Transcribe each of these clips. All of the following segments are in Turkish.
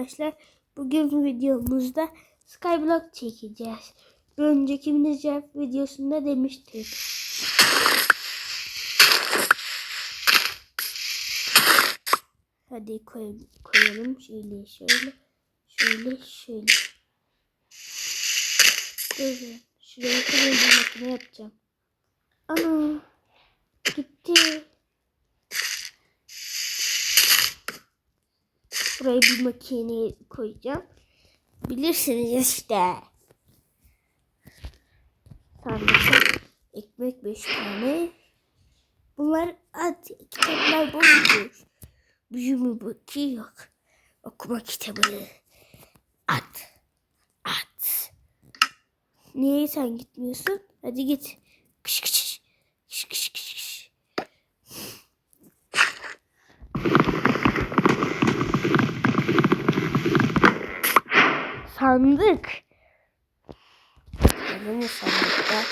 arkadaşlar. Bugün videomuzda Skyblock çekeceğiz. Önceki Minecraft videosunda demiştim. Hadi koyalım, koyalım. Şöyle şöyle. Şöyle şöyle. Böyle. Şuraya koyalım makine yapacağım. Ana. Gitti. Buraya bir makine koyacağım. Bilirsiniz işte. Sarımsak, ekmek 5 tane. Bunlar at kitaplar boştur. Büyümü bakı yok. Okuma kitabı. At. At. Niye sen gitmiyorsun? Hadi git. Kış kış kış kış. Sandık. Ne mi sandıkta?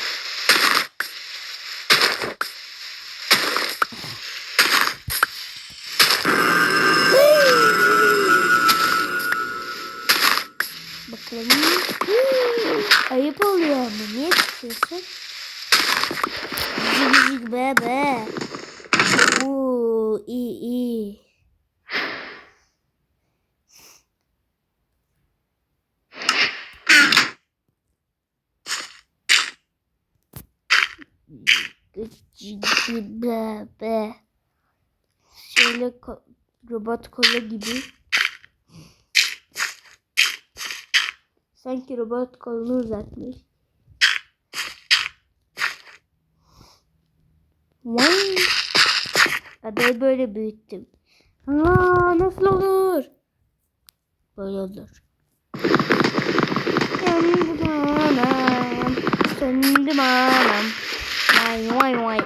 Bakalım. Ayıp oluyor ama niye çıkıyorsun? Bebe. Oo, iyi iyi. Bebe. Şöyle ko- robot kolu gibi. Sanki robot kolunu uzatmış. Vay. Adayı böyle büyüttüm. Aa, nasıl olur? Böyle olur. Söndüm anam. Söndüm anam. Vay vay vay.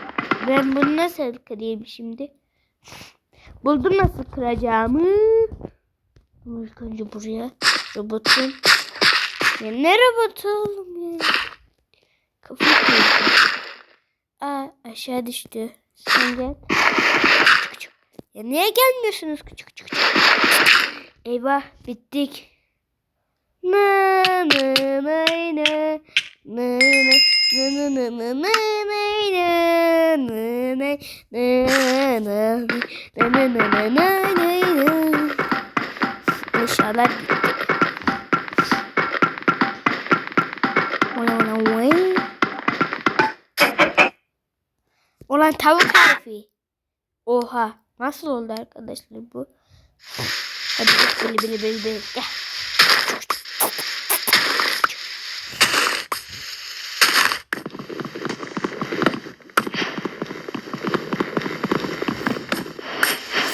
Ben bunu nasıl kırayım şimdi? Buldum nasıl kıracağımı. Ama önce buraya robotun. Ya ne robotu oğlum ya? Kafayı. Aa aşağı düştü. Sen gel. Ya niye gelmiyorsunuz küçük küçük küçük? Eyvah bittik. Na na na na na na Eşyalar gitti. Ulan tavuk harfi. Oha. Nasıl oldu arkadaşlar bu? Hadi bili bili bili bili. Gel.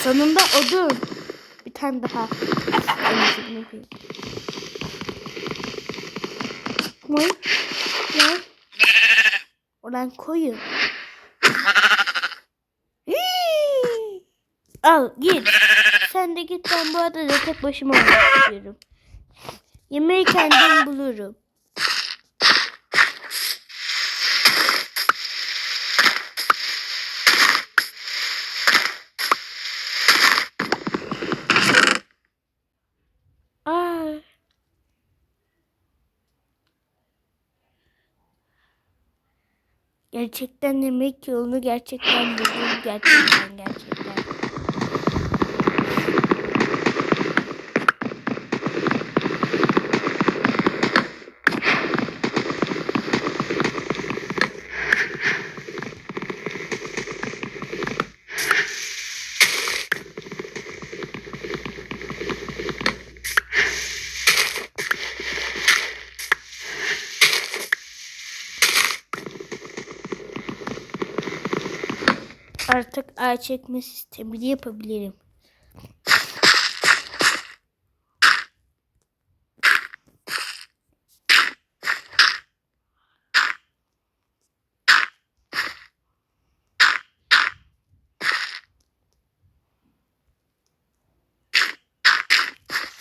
Sonunda odun. Bir tane daha. Koy. Koy. Ulan koyun. Al git. Sen de git ben bu adada tek başıma istiyorum. Yemeği kendim bulurum. Aa. Gerçekten yemek yolunu gerçekten buldum. Gerçekten gerçekten. Artık ağ çekme sistemini yapabilirim.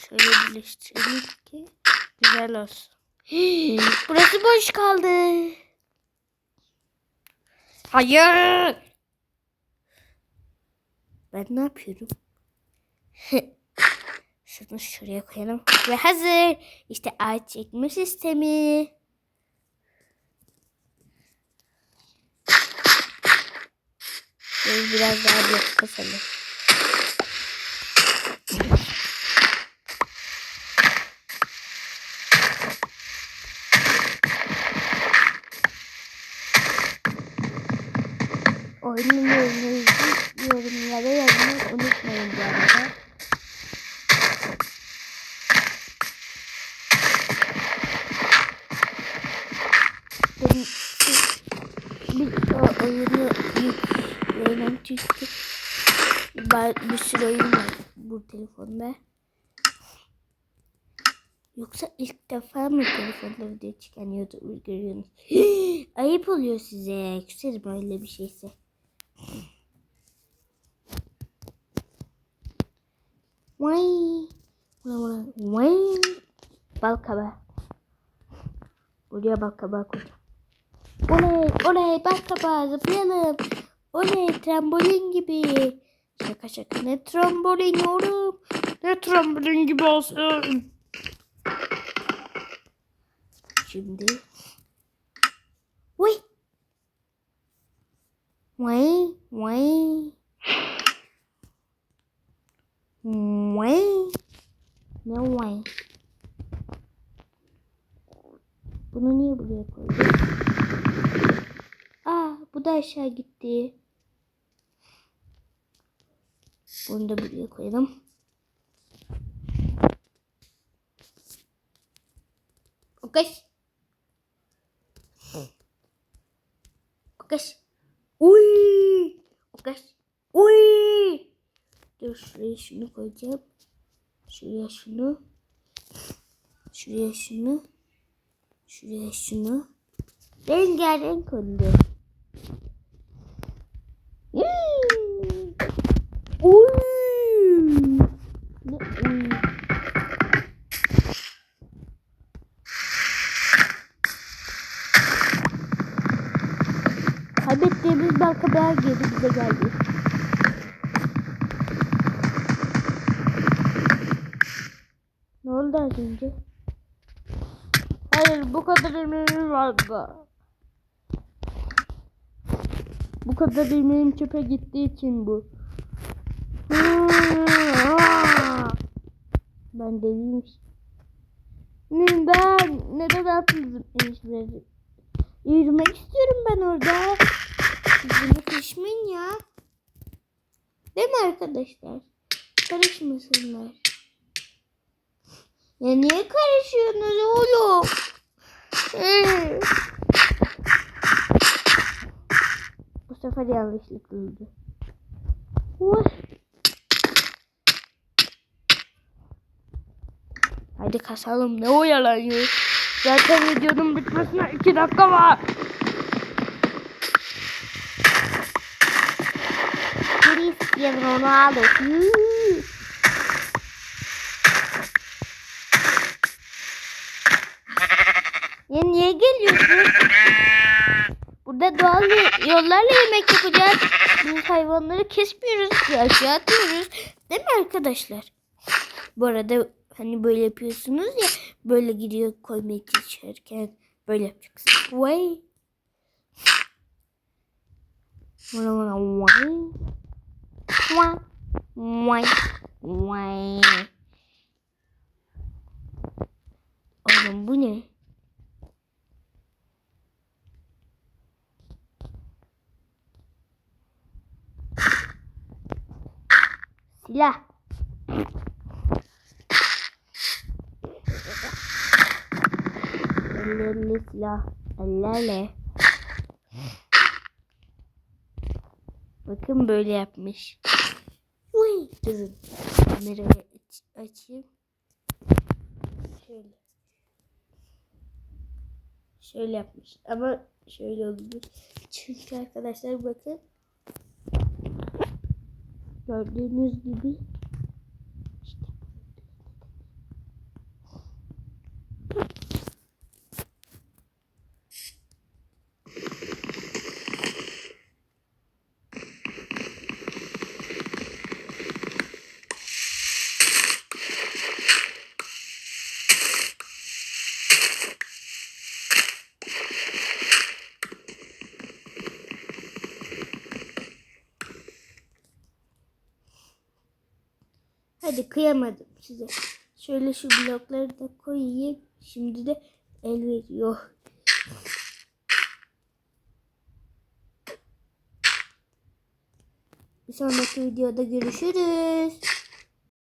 Şöyle birleştirelim ki güzel olsun. Hii, Burası boş kaldı. Hayır. Ben ne yapıyorum? Şunu şuraya koyalım. Ve hazır. İşte ağaç çekme sistemi. Biraz daha blok kasalım. Oyunun Benim biz o oyunu yükleyelim çünkü ben bir sürü oyun var bu telefonda. Yoksa ilk defa mı telefonda video çıkan YouTuber görüyorsunuz? Ayıp oluyor size. Küserim öyle bir şeyse. Vay. Vay. Bal kabağı. Buraya bal kabağı koy. Oley oley bal kabağı zıplayalım. Oley trambolin gibi. Şaka şaka ne trambolin oğlum. Ne trambolin gibi olsun. Şimdi. Vay. Vay vay. Vay. Ne vay? Bunu niye buraya koydun? Bu da aşağı gitti. Bunu da buraya koyalım. Okey. Okey. Uy. Okey. Uy. Dur şuraya şunu koyacağım. Şuraya şunu. Şuraya şunu. Şuraya şunu. Rengarenk oldu. Daha geri bize geldi. Ne oldu az önce? Hayır bu kadar emeğim vardı. Bu kadar emeğim çöpe gittiği için bu. Ben deliymiş. Neden haksızım enişleri? Yürümek istiyorum ben orada. Değil mi arkadaşlar? Karışmasınlar. Ya niye karışıyorsunuz oğlum? Bu sefer yanlışlık oldu. Hadi kasalım ne oyalanıyor. Zaten videonun bitmesine iki dakika var. Cristiano Ronaldo. Hıı. Ya niye geliyorsun? Burada doğal yollarla yemek yapacağız. Biz hayvanları kesmiyoruz, aşağı atıyoruz. Değil mi arkadaşlar? Bu arada hani böyle yapıyorsunuz ya böyle gidiyor koymaya çalışırken böyle yapacaksınız. Vay. Vay vay vay vay vay. Oğlum bu ne? Silah. Ellerle silah. Ellerle. Bakın böyle yapmış. Uy, durun. Kamerayı aç, açayım. Şöyle. Şöyle yapmış. Ama şöyle oldu. Çünkü arkadaşlar bakın. Gördüğünüz gibi Hadi kıyamadım size. Şöyle şu blokları da koyayım. Şimdi de el veriyor. Bir sonraki videoda görüşürüz.